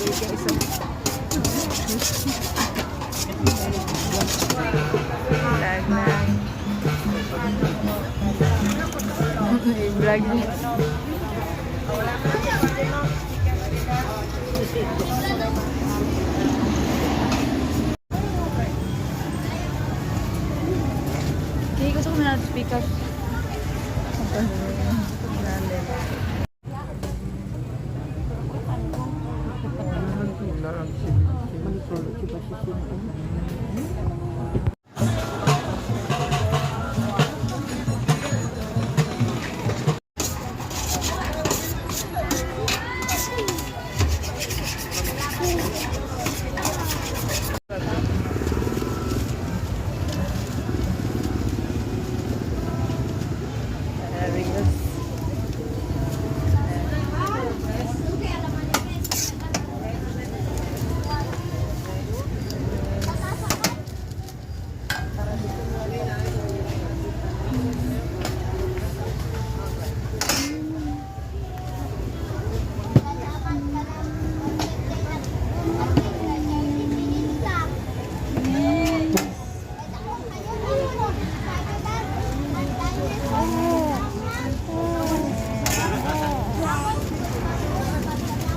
Vlog na. I-vlog niya. Kaya gusto ko na sekarang sini coba having